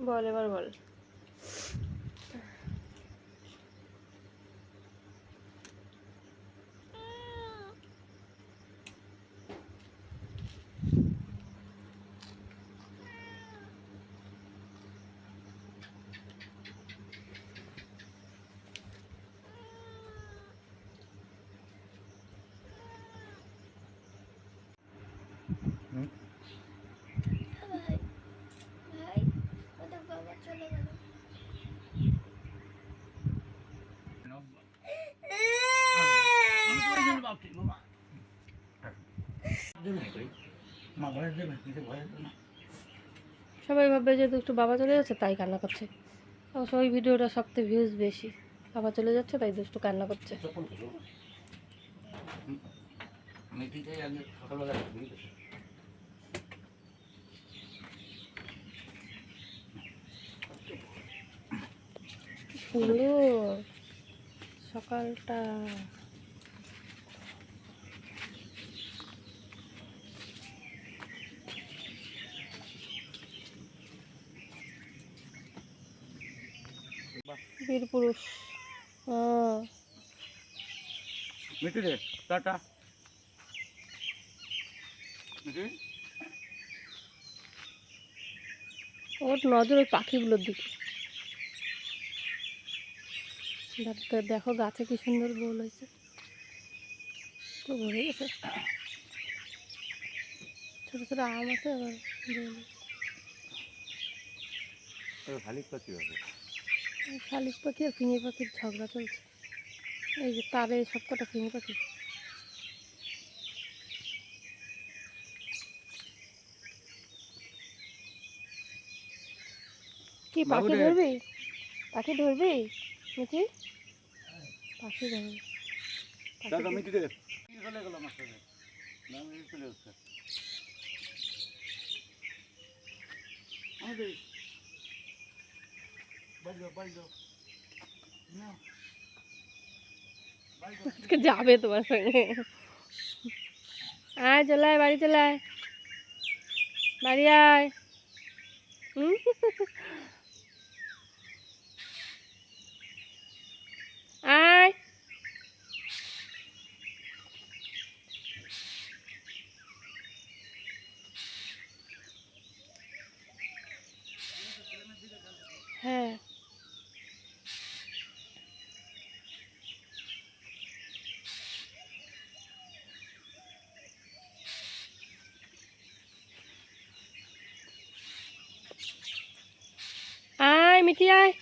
বল এবার বল। সবাই ভাববে যে একটু বাবা চলে যাচ্ছে তাই কান্না করছে। অবশ্য ওই ভিডিওটা সবথেকে ভিউজ বেশি। বাবা চলে যাচ্ছে তাই দুষ্টু কান্না করছে। সুন্দর। সকালটা। বীর পুরুষ। হ্যাঁ। মিঠু রে টাটা। ওর নজর ওই পাখিগুলোর দিকে। দেখো গাছে কি সুন্দর গোল হয়েছে। পুরো ভরে গেছে। ছোট ছোট আম আছে আবার গোল পাখি হবে। শালিক পাখি আর ফিঙে পাখির ঝগড়া চলছে। এই যে তারে সব কটা ফিঙে পাখি। কি পাখি ধরবি? পাখি ধরবি? নাকি পাখি ধরবি। পাখি মিঠু রে চলে গেল আমার সাথে। না, মিঠু চলে যাচ্ছে আমাদের বাড়ি যাও বাড়ি যাও না বাড়ি যাও আজকে যাবে তোমার সঙ্গে। আয় চলে বাড়ি চলে আয়। বাড়ি আয়। হুম? আয় হ্যাঁ মিঠি আয়।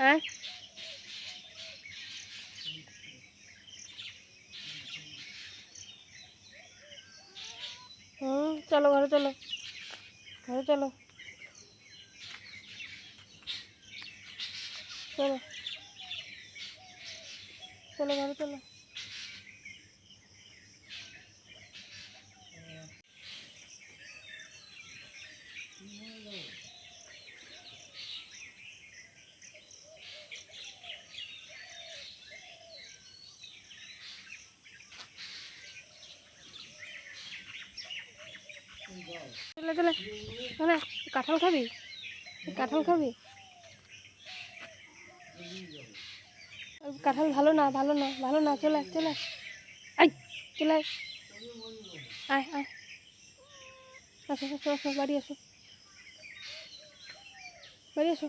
আয়। হুম চলো ঘরে চলো। ঘরে চলো। চলো। চলো ঘরে চলো। চলে মানে কাঁঠাল খাবি? কাঁঠাল খাবি? কাঁঠাল ভালো না ভালো না ভালো না, চলে চলে। আই চলে। আয় আয়। আসো আসো আসো, বাড়ি আসো। বাড়ি আসো।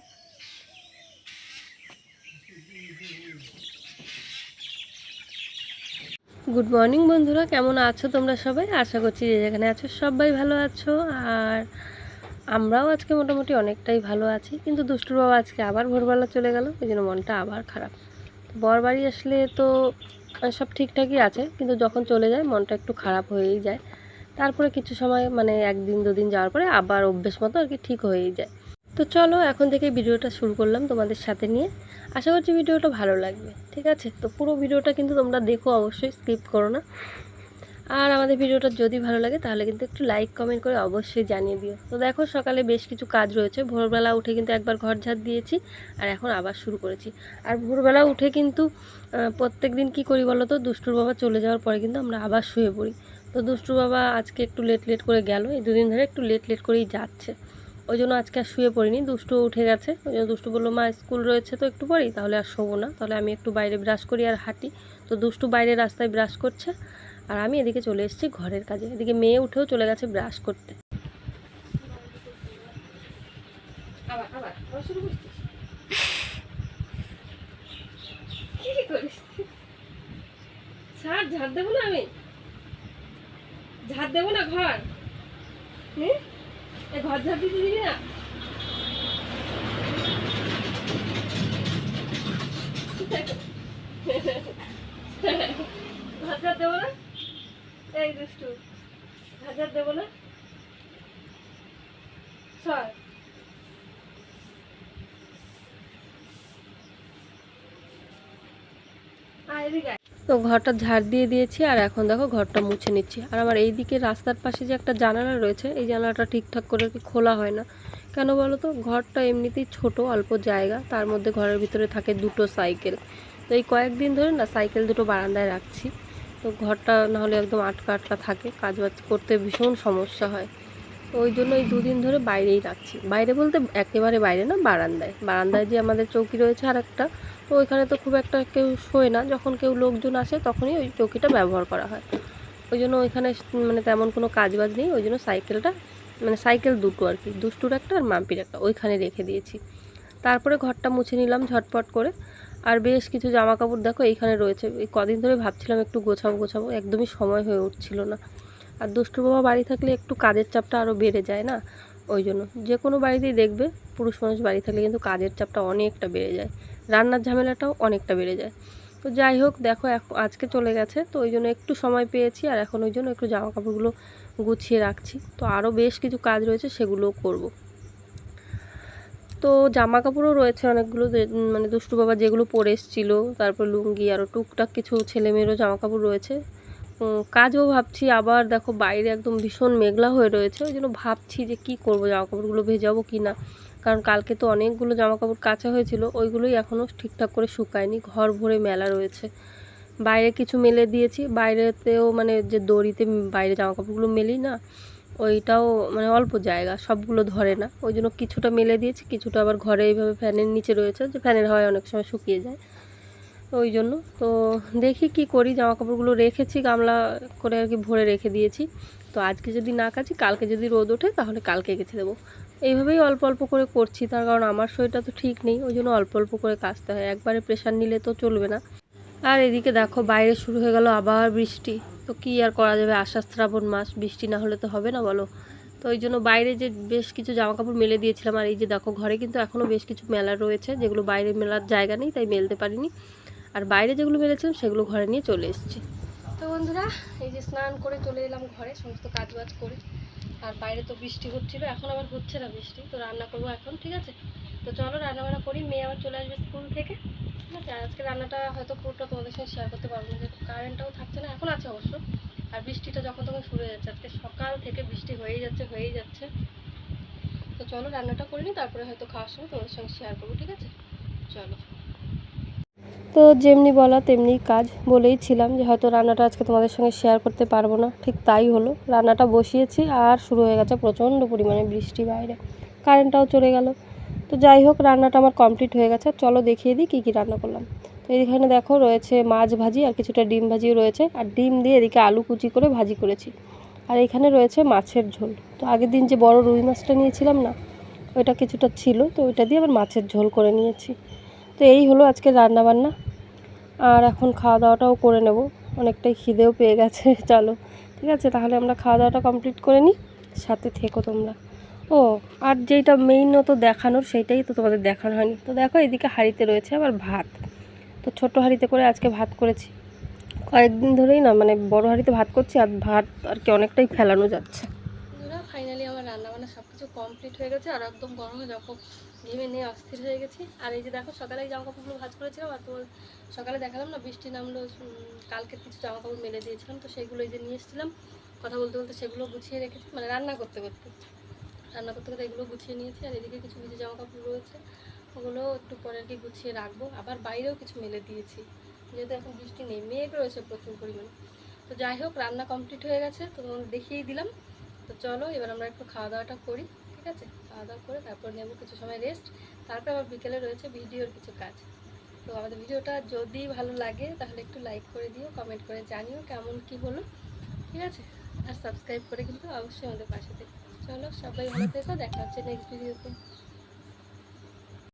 গুড মর্নিং বন্ধুরা। কেমন আছো তোমরা সবাই? আশা করছি যে যেখানে আছো সবাই ভালো আছো। আর আমরাও আজকে মোটামুটি অনেকটাই ভালো আছি। কিন্তু দুষ্টুর বাবা আজকে আবার ভোরবেলা চলে গেল। এই জন্য মনটা আবার খারাপ। বর বাড়ি আসলে তো সব ঠিকঠাকই আছে। কিন্তু যখন চলে যায়, মনটা একটু খারাপ হয়েই যায়। তারপরে কিছু সময় মানে একদিন, দুদিন যাওয়ার পরে আবার অভ্যেস মতো আর কি ঠিক হয়েই যায়। তো চলো, এখন থেকে ভিডিওটা শুরু করলাম তোমাদের সাথে নিয়ে। আশা করছি ভিডিওটা ভালো লাগবে, ঠিক আছে? তো পুরো ভিডিওটা কিন্তু তোমরা দেখো, অবশ্যই স্কিপ করো না। আর আমাদের ভিডিওটা যদি ভালো লাগে, তাহলে কিন্তু একটু লাইক, কমেন্ট করে অবশ্যই জানিয়ে দিও। তো দেখো, সকালে বেশ কিছু কাজ রয়েছে। ভোরবেলা উঠে কিন্তু একবার ঘর ঝাড় দিয়েছি, আর এখন আবার শুরু করেছি। আর ভোরবেলা উঠে কিন্তু প্রত্যেক দিন কী করি বলো তো? দুষ্টুর বাবা চলে যাওয়ার পরে কিন্তু আমরা আবার শুয়ে পড়ি। তো দুষ্টুর বাবা আজকে একটু লেট লেট করে গেল। এই দুদিন ধরে একটু লেট লেট করেই যাচ্ছে। ওই জন্য আজকে আর শুয়ে পড়িনি, দুষ্টু উঠে গেছে। ওই জন্য দুষ্টু বলল, মা, স্কুল রয়েছে তো একটু পরেই, তাহলে আর শোবো না। তাহলে আমি একটু বাইরে ব্রাশ করি আর হাঁটি। তো দুষ্টু বাইরে রাস্তায় ব্রাশ করছে আর আমি এদিকে চলে এসেছি ঘরের কাজে। এদিকে মেয়ে উঠেও চলে গেছে ব্রাশ করতে। ঝাড় দেবো না আমি। ঝাড় দেবো না, ঘর। হুম? ঘর ঝাড় দিতে দিবি না? ঘর দেবো না? এই দুষ্টু, ঘর ঝাড় দেবো না? সর আয় এদিকে। তো ঘরটা ঝাড় দিয়ে দিয়েছি আর এখন দেখো ঘরটা মুছে নিচ্ছি। আর আমার এই দিকে রাস্তার পাশে যে একটা জানালা রয়েছে, এই জানালাটা ঠিকঠাক করে খোলা হয় না। কেন বলো তো? ঘরটা এমনিতেই ছোট, অল্প জায়গা, তার মধ্যে ঘরের ভিতরে থাকে দুটো সাইকেল। তো এই কয়েকদিন ধরে না সাইকেল দুটো বারান্দায় রাখছি। তো ঘরটা নাহলে একদম আটকা আটকা থাকে কাজ বাজ করতে ভীষণ সমস্যা হয়। তো ওই জন্য এই দুদিন ধরে বাইরেই রাখছি। বাইরে বলতে একেবারে বাইরে না, বারান্দায়। বারান্দায় যে আমাদের চৌকি রয়েছে আর একটা তো ওইখানে তো খুব একটা কেউ শোয় না। যখন কেউ লোকজন আসে তখনই ওই চৌকিটা ব্যবহার করা হয়। ওই জন্য ওইখানে মানে তেমন কোনো কাজ বাজ নেই, ওই জন্য সাইকেলটা মানে সাইকেল দুটো আর কি, দুষ্টুর একটা আর মাম্পির একটা, ওইখানে রেখে দিয়েছি। তারপরে ঘরটা মুছে নিলাম ঝটপট করে। আর বেশ কিছু জামা কাপড় দেখো, এইখানে রয়েছে। এই কদিন ধরে ভাবছিলাম একটু গোছাবো গোছাবো, একদমই সময় হয়ে উঠছিল না। আর দুষ্টু বাবা বাড়ি থাকলে একটু কাজের চাপটা আরও বেড়ে যায় না? ওই জন্য যে কোনো বাড়িতেই দেখবে পুরুষ মানুষ বাড়ি থাকলে কিন্তু কাজের চাপটা অনেকটা বেড়ে যায়। রান্নার ঝামেলাটাও অনেকটা বেড়ে যায়। তো যাই হোক, দেখো আজকে চলে গেছে, তো ওই জন্য একটু সময় পেয়েছি আর এখন ওই জন্য একটু জামা কাপড়গুলো গুছিয়ে রাখছি। তো আরও বেশ কিছু কাজ রয়েছে, সেগুলোও করব। তো জামা কাপড়ও রয়েছে অনেকগুলো মানে দুষ্টু বাবা যেগুলো পরে এসেছিল, তারপর লুঙ্গি আরও টুকটাক কিছু ছেলে মেয়েরও জামা কাপড় রয়েছে। কাজও ভাবছি, আবার দেখো বাইরে একদম ভীষণ মেঘলা হয়ে রয়েছে, ওই জন্য ভাবছি যে কি করব জামা কাপড়গুলো ভেজাবো কি না? কারণ কালকে তো অনেকগুলো জামা কাপড় কাচা হয়েছিল, ওইগুলোই এখনও ঠিকঠাক করে শুকায়নি, ঘর ভরে মেলা রয়েছে। বাইরে কিছু মেলে দিয়েছি, বাইরেতেও মানে যে দড়িতে বাইরে জামা কাপড়গুলো মেলি না, ওইটাও মানে অল্প জায়গা, সবগুলো ধরে না, ওই জন্য কিছুটা মেলে দিয়েছি, কিছুটা আবার ঘরে এইভাবে ফ্যানের নিচে রয়েছে, যে ফ্যানের হয় অনেক সময় শুকিয়ে যায়। ওই জন্য। তো দেখি কি করি জামা কাপড়গুলো রেখেছি, গামলা করে আর কি ভরে রেখে দিয়েছি। তো আজকে যদি না কাচি, কালকে যদি রোদ ওঠে, তাহলে কালকে গেছে দেবো। এইভাবেই অল্প অল্প করে করছি, তার কারণ আমার শরীরটা তো ঠিক নেই, ওই জন্য অল্প অল্প করে কাচতে হয়। একবারে প্রেশার নিলে তো চলবে না। আর এদিকে দেখো, বাইরে শুরু হয়ে গেল আবার বৃষ্টি। তো কি আর করা যাবে, আষাঢ় শ্রাবণ মাস, বৃষ্টি না হলে তো হবে না বলো? তো ওই জন্য বাইরে যে বেশ কিছু জামা কাপড় মেলে দিয়েছিলাম, আর এই যে দেখো, ঘরে কিন্তু এখনও বেশ কিছু মেলা রয়েছে, যেগুলো বাইরে মেলার জায়গা নেই, তাই মেলতে পারিনি। আর বাইরে যেগুলো মেলেছিলাম সেগুলো ঘরে নিয়ে চলে এসেছি। তো বন্ধুরা, এই যে স্নান করে চলে এলাম ঘরে, সমস্ত কাজ বাজ করে। আর বাইরে তো বৃষ্টি হচ্ছিল, এখন আবার হচ্ছে না বৃষ্টি, তো রান্না করব এখন, ঠিক আছে? তো চলো রান্না বান্না করি, মেয়ে আবার চলে আসবে স্কুল থেকে। ঠিক আছে? আর আজকে রান্নাটা হয়তো পুরোটা তোমাদের সঙ্গে শেয়ার করতে পারব না, যেহেতু কারেন্টটাও থাকছে না, এখন আছে অবশ্য। আর বৃষ্টিটা যখন তখন শুরু হয়ে যাচ্ছে, আজকে সকাল থেকে বৃষ্টি হয়েই যাচ্ছে হয়েই যাচ্ছে। তো চলো রান্নাটা করে নিই, তারপরে হয়তো খাওয়ার সময় তোমাদের সঙ্গে শেয়ার করব, ঠিক আছে? চলো। তো যেমনি বলা তেমনি কাজ বলেই ছিলাম যে হয়তো রান্নাটা আজকে তোমাদের সঙ্গে শেয়ার করতে পারব না। ঠিক তাই হলো। রান্নাটা বসিয়েছি আর শুরু হয়ে গেছে প্রচণ্ড পরিমাণে বৃষ্টি বাইরে। কারেন্টটাও চলে গেল। তো যাই হোক, রান্নাটা আমার কমপ্লিট হয়ে গেছে। চলো দেখিয়ে দিই কী কী রান্না করলাম। তো এখানে দেখো, রয়েছে মাছ ভাজি আর কিছুটা ডিম ভাজিও রয়েছে। আর ডিম দিয়ে এদিকে আলু কুচি করে ভাজি করেছি। আর এখানে রয়েছে মাছের ঝোল। তো আগের দিন যে বড় রুই মাছটা নিয়েছিলাম না, ওইটা কিছুটা ছিল। তো ওইটা দিয়ে আবার মাছের ঝোল করে নিয়েছি। তো এই হলো আজকে রান্না বান্না আর এখন খাওয়া দাওয়াটাও করে নেব। অনেকটাই খিদেও পেয়ে গেছে, চলো। ঠিক আছে, তাহলে আমরা খাওয়া দাওয়াটা কমপ্লিট করে নিই। সাথে থেকো তোমরা। ও, আর যেটা যেইটা মেইনত দেখানোর সেইটাই তো তোমাদের দেখানো হয়নি। তো দেখো, এদিকে হাঁড়িতে রয়েছে আবার ভাত। তো ছোট হাঁড়িতে করে আজকে ভাত করেছি। কয়েকদিন ধরেই না মানে বড় হাঁড়িতে ভাত করছি আর ভাত আর কি অনেকটাই ফেলানো যাচ্ছে। ফাইনালি আমার রান্না বান্না সব কিছু কমপ্লিট হয়ে গেছে। আর একদম গরমে যখন ঘেমে নিয়ে অস্থির হয়ে গেছি। আর এই যে দেখো, সকালে জামা কাপড়গুলো ভাজ করেছিলাম আর তোমার সকালে দেখালাম না, বৃষ্টি নামলো কালকে কিছু জামা কাপড় মেলে দিয়েছিলাম, তো সেগুলো এই যে নিয়ে এসেছিলাম। কথা বলতে বলতে সেগুলো গুছিয়ে রেখেছি মানে রান্না করতে করতে। রান্না করতে করতে এগুলো গুছিয়ে নিয়েছি, আর এদিকে কিছু কিছু জামা কাপড় রয়েছে, ওগুলো একটু পরে আর কি গুছিয়ে রাখব। আবার বাইরেও কিছু মেলে দিয়েছি, যেহেতু এখন বৃষ্টি নেই, মেঘ রয়েছে প্রচুর পরিমাণে। তো যাই হোক, রান্না কমপ্লিট হয়ে গেছে, তো দেখিয়েই দিলাম। তো চলো, এবার আমরা একটু খাওয়া দাওয়াটা করি। আছে? খাওয়া দাওয়া করে তারপর নেব কিছু সময় রেস্ট তারপর আবার বিকেলে রয়েছে ভিডিওর কিছু কাজ। তো আমাদের ভিডিওটা যদি ভালো লাগে, তাহলে একটু লাইক করে দিও কমেন্ট করে জানিও কেমন, কি হলো। ঠিক আছে? আর সাবস্ক্রাইব করে কিন্তু অবশ্যই আমাদের পাশে থেকে। চলো সবাই ভালো থেকো, দেখা হচ্ছে নেক্সট ভিডিওতে